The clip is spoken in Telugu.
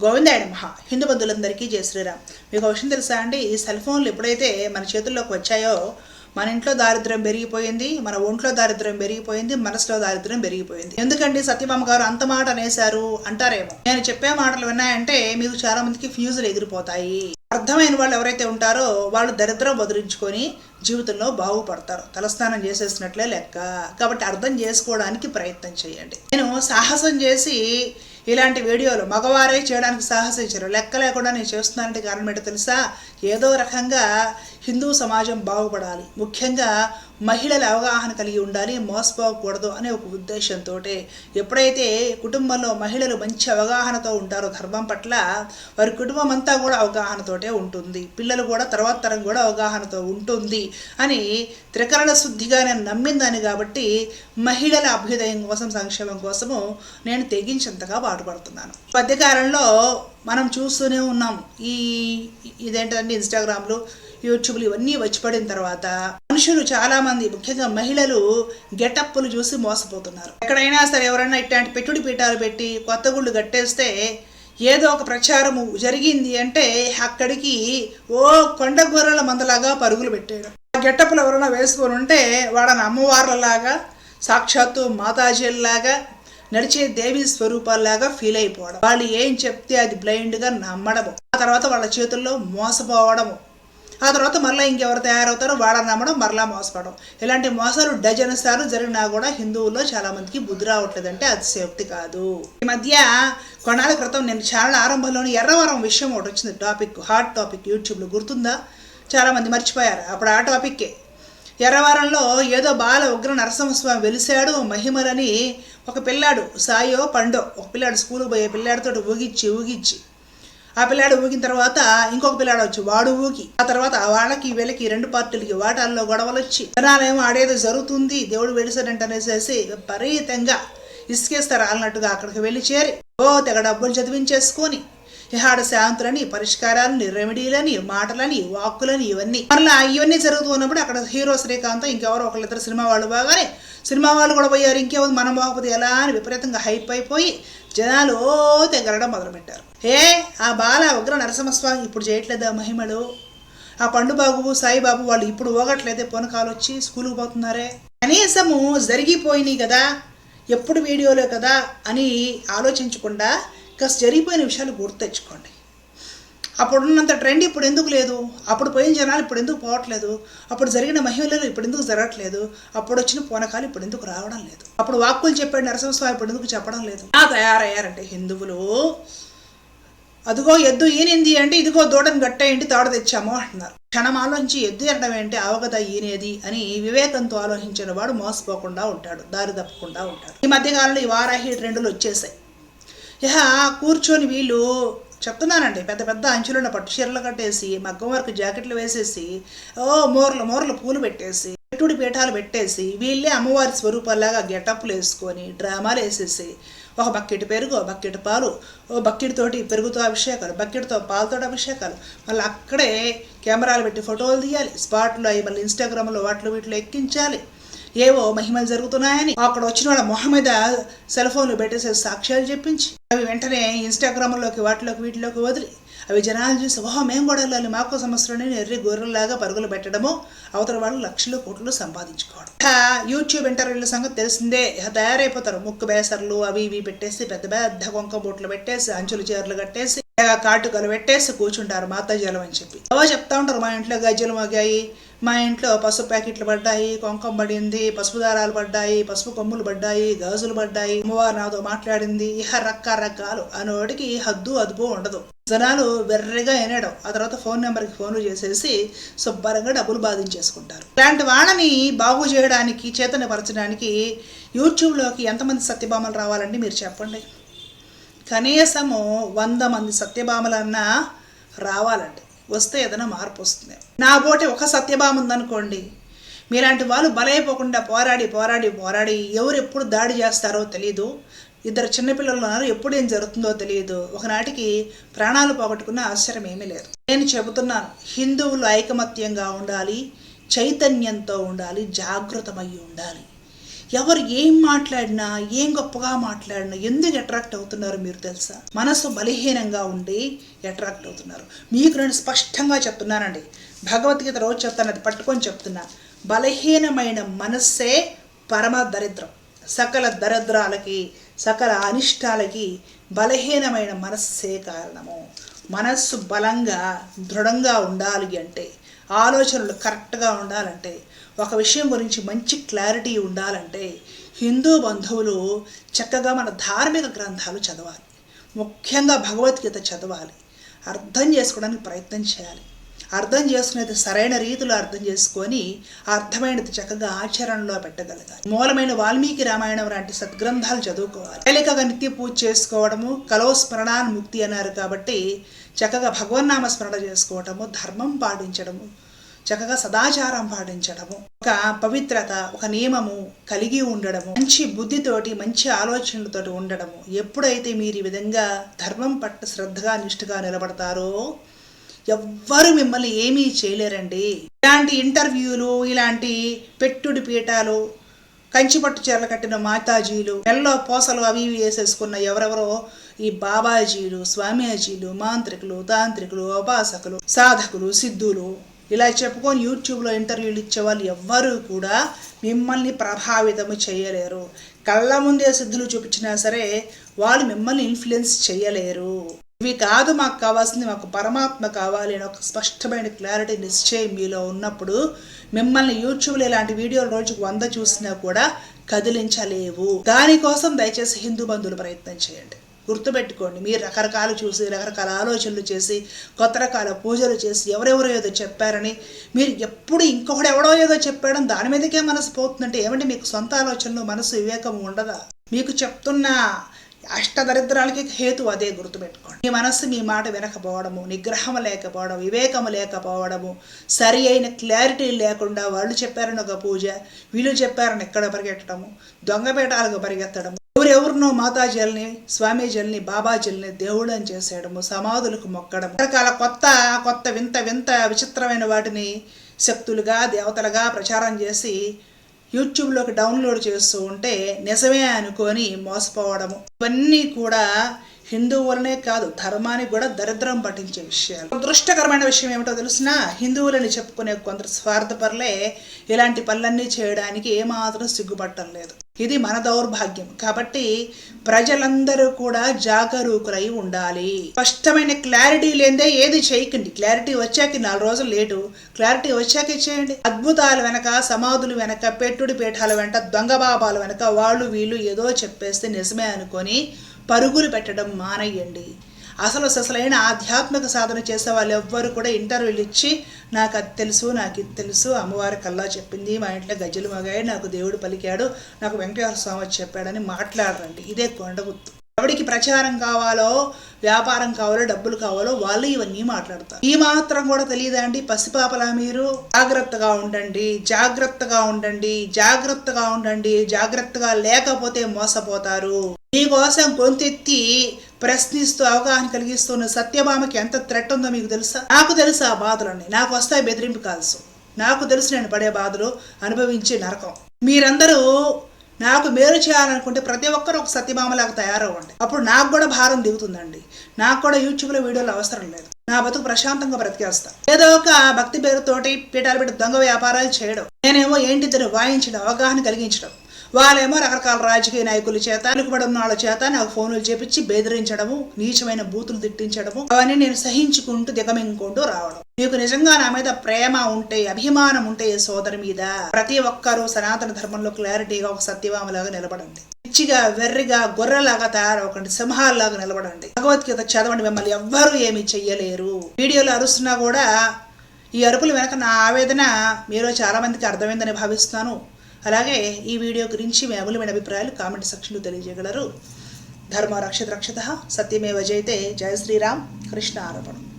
గోవిందాయన మహా హిందూ బంధువులందరికీ జయ శ్రీరామ్. మీకు విషయం తెలుసా అండి? ఈ సెల్ ఫోన్లు ఎప్పుడైతే మన చేతుల్లోకి వచ్చాయో మన ఇంట్లో దారిద్ర్యం పెరిగిపోయింది మన ఒంట్లో దారిద్ర్యం పెరిగిపోయింది మనసులో దారిద్ర్యం పెరిగిపోయింది. ఎందుకండి సత్యభామ గారు అంత మాట అనేశారు అంటారేమో? నేను చెప్పే మాటలు విన్నాయంటే మీకు చాలా మందికి ఫ్యూజులు ఎగిరిపోతాయి. అర్థమైన వాళ్ళు ఎవరైతే ఉంటారో వాళ్ళు దరిద్రం వదిలించుకొని జీవితంలో బాగుపడతారు. తలస్నానం చేసేసినట్లే లెక్క. కాబట్టి అర్థం చేసుకోవడానికి ప్రయత్నం చేయండి. నేను సాహసం చేసి ఇలాంటి వీడియోలు మగవారే చేయడానికి సాహసించారు. లెక్క లేకుండా నేను చేస్తున్నానంటే కారణం ఏంటో తెలుసా? ఏదో రకంగా హిందూ సమాజం బాగుపడాలి. ముఖ్యంగా మహిళల అవగాహన కలిగి ఉండాలి మోసపోకూడదు అనే ఒక ఉద్దేశంతో ఎప్పుడైతే కుటుంబంలో మహిళలు మంచి అవగాహనతో ఉంటారో ధర్మం పట్ల వారి కుటుంబం అంతా కూడా అవగాహనతోటే ఉంటుంది. పిల్లలు కూడా తర్వాత తరం కూడా అవగాహనతో ఉంటుంది అని త్రికరణ శుద్ధిగా నేను నమ్మిందాన్ని కాబట్టి మహిళల అభ్యుదయం కోసం సంక్షేమం కోసము నేను తెగించేంతగా పాటుపడుతున్నాను. మధ్యకాలంలో మనం చూస్తూనే ఉన్నాం. ఈ ఇదేంటంటే ఇన్స్టాగ్రామ్లు? యూట్యూబ్లు ఇవన్నీ వచ్చి పడిన తర్వాత మనుషులు చాలా మంది ముఖ్యంగా మహిళలు గెటప్పులు చూసి మోసపోతున్నారు. ఎక్కడైనా సరే ఎవరైనా ఇట్లాంటి పెట్టుడి పీఠాలు పెట్టి కొత్త గుళ్ళు కట్టేస్తే ఏదో ఒక ప్రచారము జరిగింది అంటే అక్కడికి ఓ కొండ గొర్రెల మందలాగా పరుగులు పెట్టాడు ఆ గెటప్పులు ఎవరైనా వేసుకొని ఉంటే వాళ్ళని అమ్మవార్లలాగా సాక్షాత్తు మాతాజీలాగా నడిచే దేవి స్వరూపాల్లాగా ఫీల్ అయిపోవడం. వాళ్ళు ఏం చెప్తే అది బ్లైండ్గా నమ్మడము. ఆ తర్వాత వాళ్ళ చేతుల్లో మోసపోవడము. ఆ తర్వాత మరలా ఇంకెవరు తయారవుతారో వాళ్ళని నమ్మడం మరలా మోసపడడం. ఇలాంటి మోసాలు డజన్ సార్లు జరిగినా కూడా హిందువుల్లో చాలా మందికి బుద్ధి రావట్లేదంటే అది సేఫ్టీ కాదు. ఈ మధ్య కొన్నాళ్ళ క్రితం నేను ఛానల్ ఆరంభంలోని ఎర్రవరం విషయం ఒకటి వచ్చింది టాపిక్ హాట్ టాపిక్ యూట్యూబ్లో గుర్తుందా? చాలామంది మర్చిపోయారు. అప్పుడు ఆ టాపిక్కే. ఎర్రవరంలో ఏదో బాల ఉగ్ర నరసింహస్వామి వెలిశాడు మహిమలని ఒక పిల్లాడు సాయో పండో ఒక పిల్లాడు స్కూల్కి పోయే పిల్లాడితో ఊగిచ్చి ఊగిచ్చి. ఆ పిల్లాడు ఊగిన తర్వాత ఇంకొక పిల్లాడు వచ్చి వాడు ఊగి ఆ తర్వాత వాళ్ళకి వీళ్ళకి రెండు పార్టీలకి వాటాల్లో గొడవలు వచ్చి జనాలేమో ఆడేదో జరుగుతుంది దేవుడు వెడిసాడంట అనేసేసి విపరీతంగా ఇసుకేస్తారు అన్నట్టుగా అక్కడికి వెళ్ళి చేరి ఓ తెగ డబ్బులు చదివించేసుకొని ఇహాడ శాంతులని పరిష్కారాలని రెమెడీలని మాటలని వాక్కులని ఇవన్నీ. మరలా ఇవన్నీ జరుగుతూ ఉన్నప్పుడు అక్కడ హీరో శ్రీకాంత్ ఇంకెవరో ఒకళ్ళిద్దరు సినిమా వాళ్ళు బాగానే సినిమా వాళ్ళు కూడా పోయారు. ఇంకేముంది? మనం పోకపోతే ఎలా అని విపరీతంగా హైప్ అయిపోయి జనాలు ఓ తెగరడం మొదలుపెట్టారు. ఏ ఆ బాల ఉగ్ర నరసింహస్వామి ఇప్పుడు చేయట్లేదా మహిమలు? ఆ పండుబాబు సాయిబాబు వాళ్ళు ఇప్పుడు పోగట్లేదే? పొనకాలు వచ్చి స్కూల్కి పోతున్నారే? కనీసము జరిగిపోయినాయి కదా? ఎప్పుడు వీడియోలే కదా? అని ఆలోచించకుండా కాస్త జరిగిపోయిన విషయాలు గుర్తు తెచ్చుకోండి. అప్పుడున్నంత ట్రెండ్ ఇప్పుడు ఎందుకు లేదు? అప్పుడు పోయిన జనాలు ఇప్పుడు ఎందుకు పోవట్లేదు? అప్పుడు జరిగిన మహిళలు ఇప్పుడు ఎందుకు జరగట్లేదు? అప్పుడు వచ్చిన పూనకాలు ఇప్పుడు ఎందుకు రావడం లేదు? అప్పుడు వాక్కులు చెప్పాడు నరసింహస్వామి ఇప్పుడు ఎందుకు చెప్పడం లేదు? ఆ తయారయ్యారంటే హిందువులు అదిగో ఎద్దు ఈనింది అంటే ఇదిగో దూడని గట్టేయండి తాడు తెచ్చాము అంటున్నారు. క్షణం ఆలోచించి ఎద్దు ఎనడం ఏంటి? అవగత ఈనేది అని వివేకంతో ఆలోచించిన వాడు మోసపోకుండా ఉంటాడు దారి తప్పకుండా ఉంటాడు. ఈ మధ్యకాలంలో ఈ వారాహి ట్రెండులు వచ్చేసాయి. ఇహ కూర్చొని వీళ్ళు చెప్తున్నానండి పెద్ద పెద్ద అంచులున్న పట్టు చీరలు కట్టేసి మగ్గం వరకు జాకెట్లు వేసేసి ఓ మోర్లు మోర్లు పూలు పెట్టేసి పెట్టుడి పీఠాలు పెట్టేసి వీళ్ళే అమ్మవారి స్వరూపాలాగా గెటప్లు వేసుకొని డ్రామాలు వేసేసి ఒక బకెట్ పెరుగు ఒక బకెట్ పాలు ఓ బకెట్ తోటి పెరుగుతో అభిషేకాలు బకెట్తో పాలతో అభిషేకాలు. మళ్ళీ అక్కడే కెమెరాలు పెట్టి ఫోటోలు తీయాలి. స్పాట్లో అవి మళ్ళీ ఇన్స్టాగ్రామ్లో వాటిలో వీటిలో ఎక్కించాలి. ఏవో మహిమలు జరుగుతున్నాయని అక్కడ వచ్చిన వాళ్ళ మొహం మీద సెల్ ఫోన్లు పెట్టేసే సాక్ష్యాలు చెప్పించి అవి వెంటనే ఇన్స్టాగ్రామ్లోకి వాటిలోకి వీటిలోకి వదిలి అవి జనాలు చూసి ఓహో మేము కూడా వెళ్ళాలి మాకు సమస్యలని ఎర్రి గొర్రెల్లాగా పరుగులు పెట్టడము. అవతల వాళ్ళు లక్షలు కోట్లు సంపాదించుకోవడం. యూట్యూబ్ ఇంటర్వ్యూల సంగతి తెలిసిందే. తయారైపోతారు. ముక్కు బేసర్లు అవి ఇవి పెట్టేసి పెద్ద పెద్ద కొంక బూట్లు పెట్టేసి అంచులు చీరలు కట్టేసి కాటుకలు పెట్టేసి కూర్చుంటారు మాతాజలం అని చెప్పి. ఏవో చెప్తా ఉంటారు మా ఇంట్లో గజ్జలు మగాయి మా ఇంట్లో పసుపు ప్యాకెట్లు పడ్డాయి కొంకం పడింది పసుపు దారాలు పడ్డాయి పసుపు కొమ్ములు పడ్డాయి గాజులు పడ్డాయి. అమ్మవారు నాతో మాట్లాడింది. ఇహ రకరకాలు అనోడికి హద్దు అదుపు ఉండదు. జనాలు వెర్రగా వినడం. ఆ తర్వాత ఫోన్ నెంబర్కి ఫోన్లు చేసేసి శుభ్రంగా డబ్బులు బాధించేసుకుంటారు. ఇలాంటి వాళ్ళని బాగు చేయడానికి చేతనపరచడానికి యూట్యూబ్లోకి ఎంతమంది సత్యభామలు రావాలండి మీరు చెప్పండి? కనీసము వంద మంది సత్యభామలన్నా రావాలండి. వస్తే ఏదైనా మార్పు వస్తుంది. నా బోటి ఒక సత్యభామ ఉందనుకోండి. మీలాంటి వాళ్ళు బలైపోకుండా పోరాడి పోరాడి పోరాడి ఎవరు ఎప్పుడు దాడి చేస్తారో తెలియదు ఇద్దరు చిన్నపిల్లలు ఉన్నారు ఎప్పుడు ఏం జరుగుతుందో తెలియదు ఒకనాటికి ప్రాణాలు పోగొట్టుకున్న ఆశ్చర్యం ఏమీ లేదు. నేను చెబుతున్నాను హిందువులు ఐకమత్యంగా ఉండాలి చైతన్యంతో ఉండాలి జాగృతమై ఉండాలి. ఎవరు ఏం మాట్లాడినా ఏం గొప్పగా మాట్లాడినా ఎందుకు అట్రాక్ట్ అవుతున్నారు మీరు తెలుసా? మనసు బలహీనంగా ఉండి అట్రాక్ట్ అవుతున్నారు. మీకు నేను స్పష్టంగా చెప్తున్నానండి. భగవద్గీత రోజు చెప్తాను అది పట్టుకొని చెప్తున్నా. బలహీనమైన మనస్సే పరమ దరిద్రం. సకల దరిద్రాలకి సకల అనిష్టాలకి బలహీనమైన మనస్సే కారణము. మనస్సు బలంగా దృఢంగా ఉండాలి అంటే ఆలోచనలు కరెక్ట్గా ఉండాలంటే ఒక విషయం గురించి మంచి క్లారిటీ ఉండాలంటే హిందూ బంధువులు చక్కగా మన ధార్మిక గ్రంథాలు చదవాలి. ముఖ్యంగా భగవద్గీత చదవాలి. అర్థం చేసుకోవడానికి ప్రయత్నం చేయాలి. అర్థం చేసుకునేది సరైన రీతిలో అర్థం చేసుకొని అర్థమైనది చక్కగా ఆచరణలో పెట్టగలగాలి. మూలమైన వాల్మీకి రామాయణం లాంటి సద్గ్రంథాలు చదువుకోవాలి. తేలికగా నిత్య పూజ చేసుకోవడము కలో స్మరణాన్ని ముక్తి అన్నారు కాబట్టి చక్కగా భగవన్నామ స్మరణ చేసుకోవటము ధర్మం పాటించడము చక్కగా సదాచారం పాటించడము ఒక పవిత్రత ఒక నియమము కలిగి ఉండడము మంచి బుద్ధితోటి మంచి ఆలోచనలతోటి ఉండడము. ఎప్పుడైతే మీరు ఈ విధంగా ధర్మం పట్ల శ్రద్ధగా నిష్ఠగా నిలబడతారో ఎవ్వరు మిమ్మల్ని ఏమీ చేయలేరండి. ఇలాంటి ఇంటర్వ్యూలు ఇలాంటి పెట్టుడి పీఠాలు కంచిపట్టు చీరలు కట్టిన మాతాజీలు నెల్లో పోసలు అవి ఇవి వేసేసుకున్న ఎవరెవరో ఈ బాబాజీలు స్వామీజీలు మాంత్రికులు తాంత్రికులు ఉపాసకులు సాధకులు సిద్ధులు ఇలా చెప్పుకొని యూట్యూబ్లో ఇంటర్వ్యూలు ఇచ్చే వాళ్ళు ఎవ్వరూ కూడా మిమ్మల్ని ప్రభావితము చేయలేరు. కళ్ళ ముందే సిద్ధులు చూపించినా సరే వాళ్ళు మిమ్మల్ని ఇన్ఫ్లుయెన్స్ చేయలేరు. ఇవి కాదు మాకు కావాల్సింది మాకు పరమాత్మ కావాలి అని ఒక స్పష్టమైన క్లారిటీ నిశ్చయం మీలో ఉన్నప్పుడు మిమ్మల్ని యూట్యూబ్లో ఇలాంటి వీడియోలు రోజుకు వంద చూసినా కూడా కదిలించలేవు. దానికోసం దయచేసి హిందూ బంధువులు ప్రయత్నం చేయండి. గుర్తుపెట్టుకోండి. మీరు రకరకాలు చూసి రకరకాల ఆలోచనలు చేసి కొత్త రకాల పూజలు చేసి ఎవరెవరో ఏదో చెప్పారని మీరు ఎప్పుడు ఇంకొకడు ఎవడో ఏదో చెప్పాడని దాని మీదకే మనసు పోతుందంటే ఏమంటే మీకు సొంత ఆలోచనలు మనసు వివేకం ఉండదా? మీకు చెప్తున్న అష్టదరిద్రాలకి హేతు అదే గుర్తుపెట్టుకోండి. మీ మనస్సు మీ మాట వినకపోవడము నిగ్రహం లేకపోవడం వివేకము లేకపోవడము సరి అయిన క్లారిటీ లేకుండా వాళ్ళు చెప్పారని ఒక పూజ వీళ్ళు చెప్పారని ఎక్కడ పరిగెట్టడము దొంగపేటాలకు పరిగెత్తడము ఎవరెవరినో మాతాజల్ని స్వామీజీల్ని బాబాజీల్ని దేవుళ్ళని చేసేయడము సమాధులకు మొక్కడం రకరకాల కొత్త కొత్త వింత వింత విచిత్రమైన వాటిని శక్తులుగా దేవతలుగా ప్రచారం చేసి యూట్యూబ్లోకి డౌన్లోడ్ చేస్తూ ఉంటే నిజమే అనుకొని మోసపోవడము. ఇవన్నీ కూడా హిందువులనే కాదు ధర్మానికి కూడా దరిద్రం పఠించే విషయాలు. దృష్టకరమైన విషయం ఏమిటో తెలిసిన హిందువులని చెప్పుకునే కొందరు స్వార్థపరులే ఇలాంటి పనులన్నీ చేయడానికి ఏమాత్రం సిగ్గుపడటం లేదు. ఇది మన దౌర్భాగ్యం. కాబట్టి ప్రజలందరూ కూడా జాగరూకులై ఉండాలి. స్పష్టమైన క్లారిటీ లేదే ఏది చేయకండి. క్లారిటీ వచ్చాక నాలుగు రోజులు లేటు. క్లారిటీ వచ్చాకే చేయండి అద్భుతాల వెనక సమాధులు వెనక పెట్టుడి పీఠాల వెంట దొంగ బాబాల వెనక వాళ్ళు వీళ్ళు ఏదో చెప్పేస్తే నిజమే అనుకొని పరుగులు పెట్టడం మానేయండి. అసలు అసలైన ఆధ్యాత్మిక సాధన చేసే వాళ్ళు ఎవ్వరు కూడా ఇంటర్వ్యూలు ఇచ్చి నాకు అది తెలుసు నాకు ఇది తెలుసు అమ్మవారి కల్లా చెప్పింది మా ఇంట్లో గజ్జలు మగాయి నాకు దేవుడు పలికాడు నాకు వెంకటేశ్వర స్వామి చెప్పాడని మాట్లాడరండి. ఇదే కొండగుత్తు ఎవడికి ప్రచారం కావాలో వ్యాపారం కావాలో డబ్బులు కావాలో వాళ్ళు ఇవన్నీ మాట్లాడతారు. ఈ మాత్రం కూడా తెలియదా అండి? పసిపాపలా మీరు? జాగ్రత్తగా ఉండండి జాగ్రత్తగా ఉండండి జాగ్రత్తగా ఉండండి జాగ్రత్తగా లేకపోతే మోసపోతారు. మీకోసం గొంతెత్తి ప్రశ్నిస్తూ అవగాహన కలిగిస్తున్న సత్యభామకి ఎంత థ్రెట్ ఉందో మీకు తెలుసా? నాకు తెలుసు ఆ బాధలన్నీ. నాకు వస్తాయి బెదిరింపు కాల్సు. నాకు తెలుసు నేను పడే బాధలు అనుభవించే నరకం. మీరందరూ నాకు మేలు చేయాలనుకుంటే ప్రతి ఒక్కరు ఒక సత్యభామలాగా తయారవ్వండి. అప్పుడు నాకు కూడా భారం దిగుతుందండి. నాకు కూడా యూట్యూబ్లో వీడియోలు అవసరం లేదు. నా బతుకు ప్రశాంతంగా బ్రతికేస్తా. ఏదో ఒక భక్తి పేరుతోటి పీఠాలు పెట్టి దొంగ వ్యాపారాలు చేయడం. నేనేమో ఏంటిద్దరు వాయించడం అవగాహన కలిగించడం. వాళ్ళేమో రకరకాల రాజకీయ నాయకుల చేత వెనుకబడి ఉన్న వాళ్ళ చేత నాకు ఫోన్లు చేపించి బెదిరించడము నీచమైన బూతులు తిట్టించడము అవన్నీ నేను సహించుకుంటూ దిగమింగుకుంటూ రావడం. మీకు నిజంగా నా మీద ప్రేమ ఉంటే అభిమానం ఉంటే ఈ సోదరి మీద ప్రతి ఒక్కరూ సనాతన ధర్మంలో క్లారిటీగా ఒక సత్యవామలాగా నిలబడండి. పిచ్చిగా వెర్రిగా గొర్రెలాగా తయారవకండి సింహాల్లాగా నిలబడండి. భగవద్గీత చదవండి. మిమ్మల్ని ఎవ్వరూ ఏమీ చెయ్యలేరు. వీడియోలో అరుస్తున్నా కూడా ఈ అరుపుల వెనక నా ఆవేదన మీలో చాలా మందికి అర్థమైందని భావిస్తున్నాను. అలాగే ఈ వీడియో గురించి మీ అమూల్యమైన అభిప్రాయాలు కామెంట్ సెక్షన్లో తెలియజేయగలరు. ధర్మ రక్షత రక్షత సత్యమేవ జయతే జయ శ్రీరామ్ కృష్ణ ఆరోపణం.